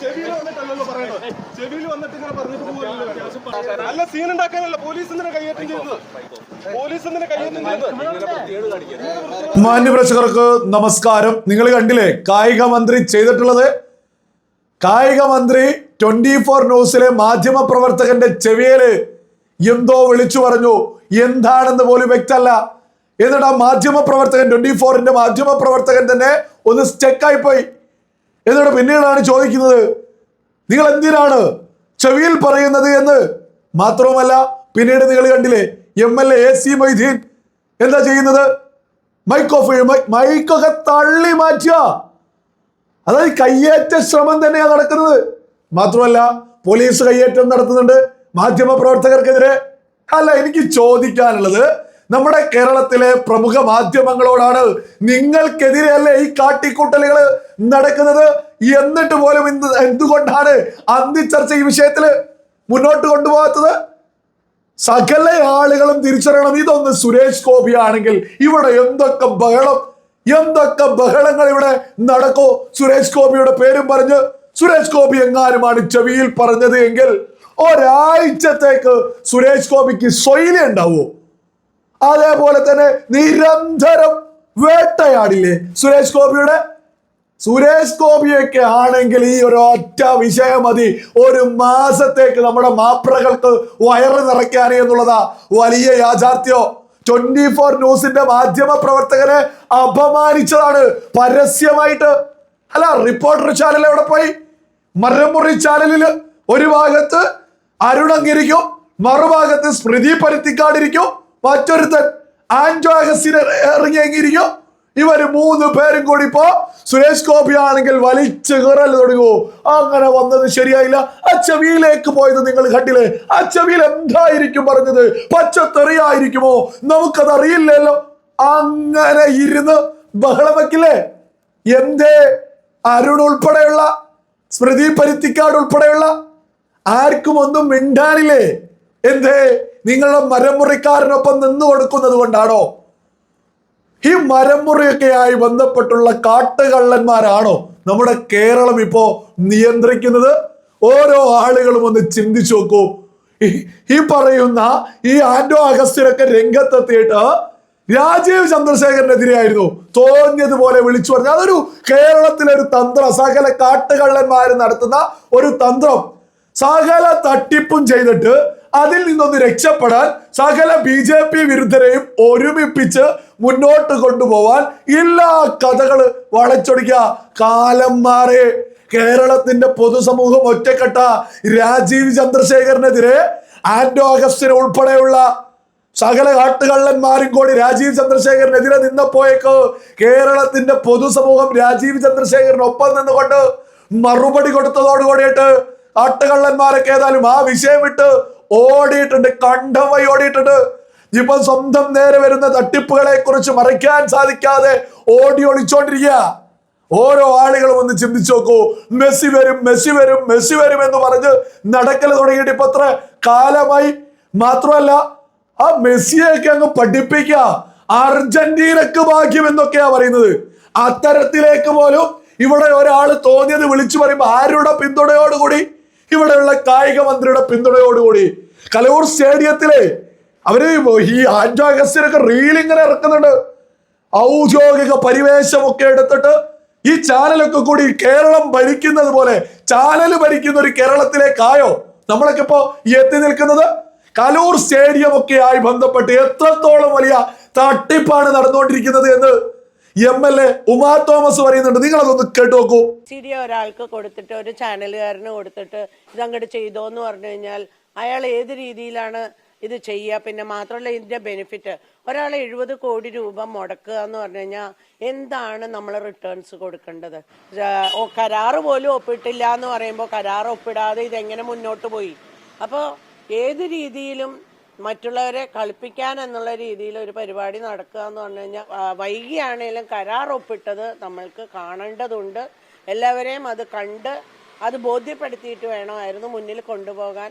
ചെവിയിൽ വന്നിട്ട് ഇങ്ങനെ പറഞ്ഞിട്ട് പോകല്ലോ അല്ല സീൻ ഉണ്ടാക്കാനല്ല പോലീസ് എന്തിനാ കൈയേറ്റം ചെയ്യുന്നത് പോലീസ് എന്തിനാ കൈയേറ്റം ചെയ്യുന്നത് മാന്യപ്രേക്ഷകർക്ക് നമസ്കാരം. നിങ്ങൾ കണ്ടില്ലേ കായിക മന്ത്രി ചെയ്തിട്ടുള്ളത്? കായിക മന്ത്രി ട്വന്റി ഫോർ ന്യൂസിലെ മാധ്യമ പ്രവർത്തകന്റെ ചെവിയിൽ എന്തോ വിളിച്ചു പറഞ്ഞു. എന്താണെന്ന് പോലും വ്യക്തമല്ല. എന്നിട്ട് ആ മാധ്യമ പ്രവർത്തകൻ ട്വന്റി ഫോറിന്റെ മാധ്യമ പ്രവർത്തകൻ തന്നെ ഒന്ന് സ്റ്റെക്കായി പോയി എന്നിട്ട് പിന്നീടാണ് ചോദിക്കുന്നത് നിങ്ങൾ എന്തിനാണ് ചെവിയിൽ പറയുന്നത് എന്ന്? മാത്രവുമല്ല പിന്നീട് നിങ്ങൾ കണ്ടില്ലേ M L A C Moideen എന്താ ചെയ്യുന്നത്? മൈക്ക് ഓഫ് ചെയ്യും. മൈ- മൈക്കൊക്കെ തള്ളി മാറ്റുക. അതായത് കയ്യേറ്റ ശ്രമം തന്നെയാണ് നടക്കുന്നത്. മാത്രമല്ല പോലീസ് കയ്യേറ്റം നടത്തുന്നുണ്ട്. മാധ്യമ പ്രവർത്തകർക്കെതിരെ അല്ല എനിക്ക് ചോദിക്കാനുള്ളത് നമ്മുടെ കേരളത്തിലെ പ്രമുഖ മാധ്യമങ്ങളോടാണ് നിങ്ങൾക്കെതിരെയല്ലേ ഈ കാട്ടിക്കൂട്ടലുകൾ നടക്കുന്നത്? എന്നിട്ട് പോലും ഇന്ന് എന്തുകൊണ്ടാണ് അന്തിച്ചർച്ച ഈ വിഷയത്തിൽ മുന്നോട്ട് കൊണ്ടുപോകാത്തത്? സകല ആളുകളും തിരിച്ചറിയണം. ഇതൊന്ന് സുരേഷ് ഗോപി ആണെങ്കിൽ ഇവിടെ എന്തൊക്കെ ബഹളം എന്തൊക്കെ ബഹളങ്ങൾ ഇവിടെ നടക്കോ? സുരേഷ് ഗോപിയുടെ പേരും പറഞ്ഞ് സുരേഷ് ഗോപി എങ്ങാനുമാണ് ചെവിയിൽ പറഞ്ഞത് എങ്കിൽ ഒരാഴ്ചത്തേക്ക് സുരേഷ് ഗോപിക്ക് സ്വൈല ഉണ്ടാവോ. അതേപോലെ തന്നെ നിരന്തരം വേട്ടയാടില്ലേ? സുരേഷ് ഗോപിയുടെ? സുരേഷ് ഗോപിയൊക്കെ ആണെങ്കിൽ ഈ ഒരു ഒറ്റ വിഷയം മതി. ഒരു മാസത്തേക്ക് നമ്മുടെ മാപ്രകൾക്ക് വയറ് നിറയ്ക്കാനേ എന്നുള്ളതാ വലിയ യാഥാർത്ഥ്യോ. ട്വന്റി ഫോർ ന്യൂസിന്റെ മാധ്യമ പ്രവർത്തകരെ അപമാനിച്ചതാണ് പരസ്യമായിട്ട്. അല്ല റിപ്പോർട്ടർ ചാനൽ എവിടെ പോയി? മരമുറി ചാനലിൽ ഒരു ഭാഗത്ത് അരുണങ്ങിരിക്കും മറുഭാഗത്ത് സ്മൃതി പരുത്തിക്കാടിരിക്കും മറ്റൊരുത്തൻ ആൻജോ അഗസ്റ്റിന് ഇറങ്ങിയെങ്കിരിക്കും? ഇവർ മൂന്ന് പേരും കൂടി ഇപ്പോ സുരേഷ് ഗോപി ആണെങ്കിൽ വലിച്ചു കിറൽ തുടങ്ങുമോ അങ്ങനെ വന്നത് ശരിയായില്ല. ആ ചെവിയിലേക്ക് പോയത് നിങ്ങൾ കണ്ടില്ലേ? ആ ചെവിയിൽ എന്തായിരിക്കും പറഞ്ഞത്? പച്ചത്തെറിയായിരിക്കുമോ? നമുക്കത് അറിയില്ലല്ലോ. അങ്ങനെ ഇരുന്ന് ബഹളം വെക്കില്ലേ? എന്തേ? അരുൺ ഉൾപ്പെടെയുള്ള സ്മൃതി പരുത്തിക്കാട് ഉൾപ്പെടെയുള്ള ആർക്കും ഒന്നും മിണ്ടാനില്ലേ? എന്തേ? നിങ്ങളുടെ മരമുറിക്കാരനൊപ്പം നിന്നു കൊടുക്കുന്നത് കൊണ്ടാണോ? ഈ മരമുറിയൊക്കെയായി ബന്ധപ്പെട്ടുള്ള കാട്ടുകള്ളന്മാരാണോ നമ്മുടെ കേരളം ഇപ്പോ നിയന്ത്രിക്കുന്നത്? ഓരോ ആളുകളും ഒന്ന് ചിന്തിച്ചു നോക്കൂ. ഈ- പറയുന്ന ഈ ആന്റോ അഗസ്റ്റിനൊക്കെ രംഗത്തെത്തിയിട്ട് രാജീവ് ചന്ദ്രശേഖരനെതിരെയായിരുന്നു. തോന്നിയതുപോലെ വിളിച്ചു പറഞ്ഞു. അതൊരു കേരളത്തിലെ ഒരു തന്ത്രം. സകല കാട്ടുകള്ളന്മാർ നടത്തുന്ന ഒരു തന്ത്രം. സകല തട്ടിപ്പും ചെയ്തിട്ട് അതിൽ നിന്നൊന്ന് രക്ഷപ്പെടാൻ സകല ബി ജെ പി വിരുദ്ധരെയും ഒരുമിപ്പിച്ച് മുന്നോട്ട് കൊണ്ടുപോവാൻ എല്ലാ കഥകൾ വളച്ചൊടിക്കുക. കാലം മാറി. കേരളത്തിന്റെ പൊതുസമൂഹം ഒറ്റക്കെട്ട രാജീവ് ചന്ദ്രശേഖരനെതിരെ ആന്റോ അഗസ്റ്റിന് ഉൾപ്പെടെയുള്ള സകല കാട്ടുകള്ളന്മാരും കൂടി രാജീവ് ചന്ദ്രശേഖരനെതിരെ നിന്നപ്പോയേക്ക് കേരളത്തിന്റെ പൊതുസമൂഹം രാജീവ് ചന്ദ്രശേഖരനൊപ്പം നിന്നുകൊണ്ട് മറുപടി കൊടുത്തതോടുകൂടിയിട്ട് കാട്ടുകള്ളന്മാരൊക്കെ ഏതായാലും ആ വിഷയം വിട്ട് ഓടിയിട്ടുണ്ട് കണ്ടവൈ ഓടിയിട്ടുണ്ട്. ഇപ്പൊ സ്വന്തം നേരെ വരുന്ന തട്ടിപ്പുകളെ കുറിച്ച് മറയ്ക്കാൻ സാധിക്കാതെ ഓടി ഒളിച്ചോണ്ടിരിക്കുക. ഓരോ ആളുകളും ഒന്ന് ചിന്തിച്ചു നോക്കൂ. മെസ്സി വരും മെസ്സി വരും മെസ്സി വരും എന്ന് പറഞ്ഞ് നടക്കൽ തുടങ്ങിയിട്ട് ഇപ്പൊ അത്ര കാലമായി? മാത്രമല്ല ആ മെസ്സിയൊക്കെ അങ്ങ് പഠിപ്പിക്ക അർജന്റീനക്ക് ഭാഗ്യം എന്നൊക്കെയാ പറയുന്നത്. അത്തരത്തിലേക്ക് പോലും ഇവിടെ ഒരാൾ തോന്നിയത് വിളിച്ചു പറയുമ്പോ ആരുടെ പിന്തുണയോടുകൂടി? ഇവിടെയുള്ള കായിക മന്ത്രിയുടെ പിന്തുണയോടുകൂടി കലൂർ സ്റ്റേഡിയത്തിലെ അവർ ഈ റീൽ ഇങ്ങനെ ഇറക്കുന്നുണ്ട്. ഔദ്യോഗിക പരിവേശമൊക്കെ എടുത്തിട്ട് ഈ ചാനലൊക്കെ കൂടി കേരളം ഭരിക്കുന്നത് പോലെ ചാനൽ ഭരിക്കുന്ന ഒരു കേരളത്തിലെ കേരളത്തിലേക്കായോ? നമ്മളൊക്കെ ഇപ്പോ എത്തി നിൽക്കുന്നത് കലൂർ സ്റ്റേഡിയം ഒക്കെ ആയി ബന്ധപ്പെട്ട് എത്രത്തോളം വലിയ തട്ടിപ്പാണ് നടന്നുകൊണ്ടിരിക്കുന്നത് എന്ന് M L A Uma Thomas പറയുന്നുണ്ട്. നിങ്ങൾ അതൊന്ന് കേട്ടു നോക്കൂ സിഡിയ ഒരാൾക്ക് കൊടുത്തിട്ട് ഒരു ചാനലുകാരന് കൊടുത്തിട്ട് ഇതങ്ങോട്ട് ചെയ്തോ എന്ന് പറഞ്ഞു കഴിഞ്ഞാൽ അയാൾ ഏത് രീതിയിലാണ് ഇത് ചെയ്യുക? പിന്നെ മാത്രമല്ല ഇതിന്റെ ബെനിഫിറ്റ് ഒരാൾ എഴുപത് കോടി രൂപ മുടക്കുക എന്ന് പറഞ്ഞു കഴിഞ്ഞാൽ എന്താണ് നമ്മൾ റിട്ടേൺസ് കൊടുക്കേണ്ടത്? കരാറ് പോലും ഒപ്പിട്ടില്ല എന്ന് പറയുമ്പോൾ കരാർ ഒപ്പിടാതെ ഇതെങ്ങനെ മുന്നോട്ട് പോയി? അപ്പോൾ ഏത് രീതിയിലും മറ്റുള്ളവരെ കളിപ്പിക്കാൻ എന്നുള്ള രീതിയിൽ ഒരു പരിപാടി നടക്കുക എന്ന് പറഞ്ഞു കഴിഞ്ഞാൽ വൈകിയാണേലും കരാർ ഒപ്പിട്ടത് നമ്മൾക്ക് കാണേണ്ടതുണ്ട്. എല്ലാവരെയും അത് കണ്ട് അത് ബോധ്യപ്പെടുത്തിയിട്ട് വേണമായിരുന്നു മുന്നിൽ കൊണ്ടുപോകാൻ.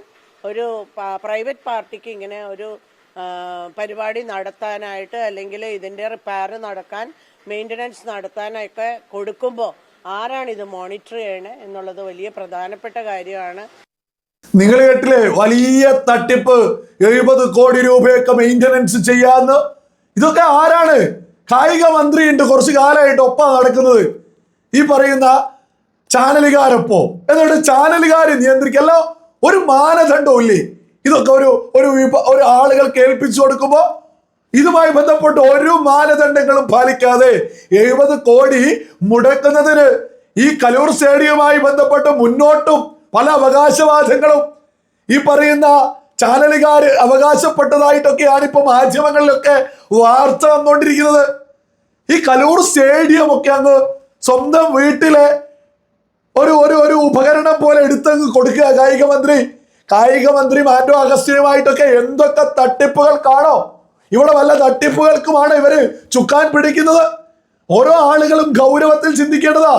ഒരു പ്രൈവറ്റ് പാർട്ടിക്ക് ഇങ്ങനെ ഒരു പരിപാടി നടത്താനായിട്ട് അല്ലെങ്കിൽ ഇതിന്റെ റിപ്പയർ നടക്കാൻ മെയിന്റനൻസ് നടത്താനൊക്കെ കൊടുക്കുമ്പോൾ ആരാണ് ഇത് മോണിറ്റർ ചെയ്യണേ എന്നുള്ളത് വലിയ പ്രധാനപ്പെട്ട കാര്യമാണ്. നിങ്ങൾ കേട്ടില്ലേ വലിയ തട്ടിപ്പ് എഴുപത് കോടി രൂപയൊക്കെ മെയിന്റനൻസ് ചെയ്യാന്ന്. ഇതൊക്കെ ആരാണ്? കായിക മന്ത്രിയുണ്ട് കുറച്ച് കാലമായിട്ട് ഒപ്പം നടക്കുന്നത്. ഈ പറയുന്ന ചാനലുകാരൊപ്പോ എന്നിട്ട് ചാനലുകാർ നിയന്ത്രിക്കല്ല ഒരു മാനദണ്ഡവും ഇല്ലേ ഇതൊക്കെ ഒരു ഒരു ഒരു ആളുകൾ കേൾപ്പിച്ചു കൊടുക്കുമ്പോ ഇതുമായി ബന്ധപ്പെട്ട് ഒരു മാനദണ്ഡങ്ങളും പാലിക്കാതെ എഴുപത് കോടി മുടക്കുന്നതിന് ഈ കലൂർ സ്റ്റേഡിയവുമായി ബന്ധപ്പെട്ട് മുന്നോട്ടും പല അവകാശവാദങ്ങളും ഈ പറയുന്ന ചാനലുകാർ അവകാശപ്പെട്ടതായിട്ടൊക്കെയാണ് ഇപ്പൊ മാധ്യമങ്ങളിലൊക്കെ വാർത്ത വന്നുകൊണ്ടിരിക്കുന്നത്. ഈ കലൂർ സ്റ്റേഡിയം ഒക്കെ അങ്ങ് സ്വന്തം വീട്ടിലെ ഒരു ഒരു ഒരു ഉപകരണം പോലെ എടുത്തങ്ങ് കൊടുക്കുക. കായിക മന്ത്രി കായിക മന്ത്രി മാൻഡോ അഗസ്റ്റിനുമായിട്ടൊക്കെ എന്തൊക്കെ തട്ടിപ്പുകൾ കാണോ? ഇവിടെ വല്ല തട്ടിപ്പുകൾക്കുമാണ് ഇവർ ചുക്കാൻ പിടിക്കുന്നത്. ഓരോ ആളുകളും ഗൗരവത്തിൽ ചിന്തിക്കേണ്ടതാ.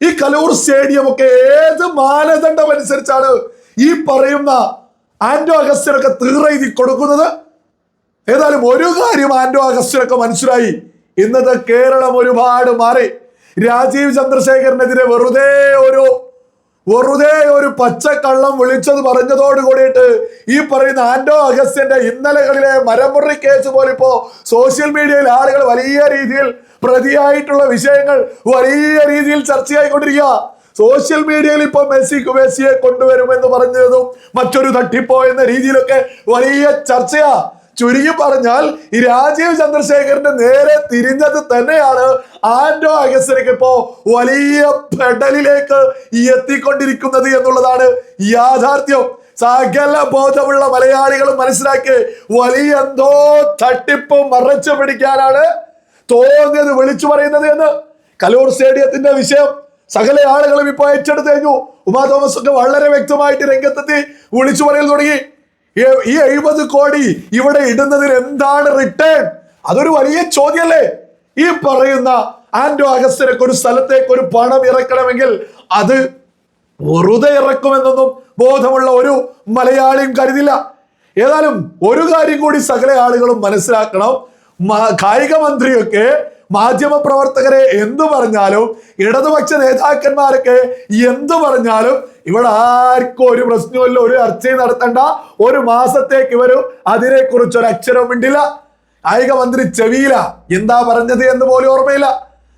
ഈ കലൂർ സ്റ്റേഡിയം ഒക്കെ ഏത് മാനദണ്ഡം അനുസരിച്ചാണ് ഈ പറയുന്ന ആന്റോ അഗസ്റ്റിനൊക്കെ തീറെഴുതി കൊടുക്കുന്നത്? ഏതായാലും ഒരു കാര്യം ആന്റോ അഗസ്റ്റിനൊക്കെ മനസ്സിലായി. ഇന്നത്തെ കേരളം ഒരുപാട് മാറി. രാജീവ് ചന്ദ്രശേഖരനെതിരെ വെറുതെ ഒരു വെറുതെ ഒരു പച്ചക്കള്ളം വിളിച്ചത് പറഞ്ഞതോട് കൂടിയിട്ട് ഈ പറയുന്ന ആന്റോ അഗസ്റ്റിന്റെ ഇന്നലകളിലെ മരമുറി കേസ് പോലെ ഇപ്പോ സോഷ്യൽ മീഡിയയിൽ ആളുകൾ വലിയ രീതിയിൽ പ്രതിയായിട്ടുള്ള വിഷയങ്ങൾ വലിയ രീതിയിൽ ചർച്ചയായിക്കൊണ്ടിരിക്കുക. സോഷ്യൽ മീഡിയയിൽ ഇപ്പൊ മെസ്സി മെസ്സിയെ കൊണ്ടുവരുമെന്ന് പറഞ്ഞതും മറ്റൊരു തട്ടിപ്പോ എന്ന രീതിയിലൊക്കെ വലിയ ചർച്ചയാ. ചുരുങ്ങി പറഞ്ഞാൽ ഈ രാജീവ് ചന്ദ്രശേഖരന്റെ നേരെ തിരിഞ്ഞത് തന്നെയാണ് ആന്റോ അഗസ്റ്റിനൊക്കെ ഇപ്പോ വലിയ പെടലിലേക്ക് എത്തിക്കൊണ്ടിരിക്കുന്നത് എന്നുള്ളതാണ് യാഥാർത്ഥ്യം. സകല ബോധമുള്ള മലയാളികളും മനസ്സിലാക്കി വലിയ എന്തോ തട്ടിപ്പ് മറച്ചു പിടിക്കാനാണ് തോന്നിയത് വിളിച്ചു പറയുന്നത് എന്ന് കലൂർ സ്റ്റേഡിയത്തിന്റെ വിഷയം സകല ആളുകളും ഇപ്പൊ ഏറ്റെടുത്ത് കഴിഞ്ഞു. ഉമാ തോമസ് ഒക്കെ വളരെ വ്യക്തമായിട്ട് രംഗത്തെത്തി വിളിച്ചു പറയൽ തുടങ്ങി. ഈ- എഴുപത് കോടി ഇവിടെ ഇടുന്നതിന് എന്താണ് റിട്ടേൺ അതൊരു വലിയ ചോദ്യമല്ലേ? ഈ പറയുന്ന ആന്റോ അഗസ്റ്റിനൊക്കെ ഒരു സ്ഥലത്തേക്ക് ഒരു പണം ഇറക്കണമെങ്കിൽ അത് വെറുതെ ഇറക്കുമെന്നൊന്നും ബോധമുള്ള ഒരു മലയാളിയും കരുതില്ല. ഏതായാലും ഒരു കാര്യം കൂടി സകല ആളുകളും മനസ്സിലാക്കണം. കായിക മന്ത്രിയൊക്കെ മാധ്യമ പ്രവർത്തകരെ എന്തു പറഞ്ഞാലും ഇടതുപക്ഷ നേതാക്കന്മാരൊക്കെ എന്തു പറഞ്ഞാലും ഇവിടെ ആർക്കും ഒരു പ്രശ്നമില്ല ഒരു ചർച്ചയും നടത്തണ്ട. ഒരു മാസത്തേക്ക് ഇവരും അതിനെക്കുറിച്ച് ഒരു അക്ഷരവും മിണ്ടില്ല. കായിക മന്ത്രി ചെവിയില. എന്താ പറഞ്ഞത് എന്ന് പോലും ഓർമ്മയില്ല.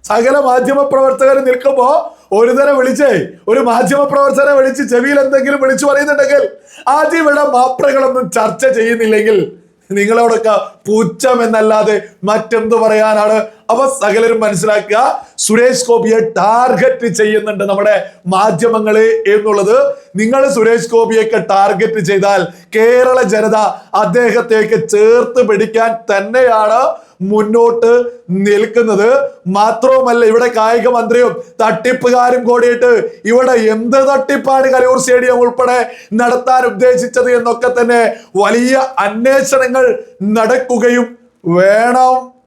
സകല മാധ്യമ പ്രവർത്തകർ നിൽക്കുമ്പോ ഒരു തരം വിളിച്ചേ ഒരു മാധ്യമ പ്രവർത്തകരെ വിളിച്ച് ചെവിയിൽ എന്തെങ്കിലും വിളിച്ചു പറയുന്നുണ്ടെങ്കിൽ ആദ്യം ഇവിടെ മാപ്രകളൊന്നും ചർച്ച ചെയ്യുന്നില്ലെങ്കിൽ നിങ്ങളോടൊക്കെ പുച്ഛം എന്നല്ലാതെ മറ്റെന്ത് പറയാനാണ്? അവ സകലരും മനസ്സിലാക്കുക. സുരേഷ് ഗോപിയെ ടാർഗറ്റ് ചെയ്യുന്നുണ്ട് നമ്മുടെ മാധ്യമങ്ങളെ എന്നുള്ളത്. നിങ്ങൾ സുരേഷ് ഗോപിയൊക്കെ ടാർഗറ്റ് ചെയ്താൽ കേരള ജനത അദ്ദേഹത്തേക്ക് ചേർത്ത് പിടിക്കാൻ തന്നെയാണ് മുന്നോട്ട് നിൽക്കുന്നത്. മാത്രവുമല്ല ഇവിടെ കായിക മന്ത്രിയും തട്ടിപ്പുകാരും കൂടിയിട്ട് ഇവിടെ എന്ത് തട്ടിപ്പാണ് കലൂർ സ്റ്റേഡിയം ഉൾപ്പെടെ നടത്താൻ ഉദ്ദേശിച്ചത് എന്നൊക്കെ തന്നെ വലിയ അന്വേഷണങ്ങൾ നടക്കുകയും വേണം.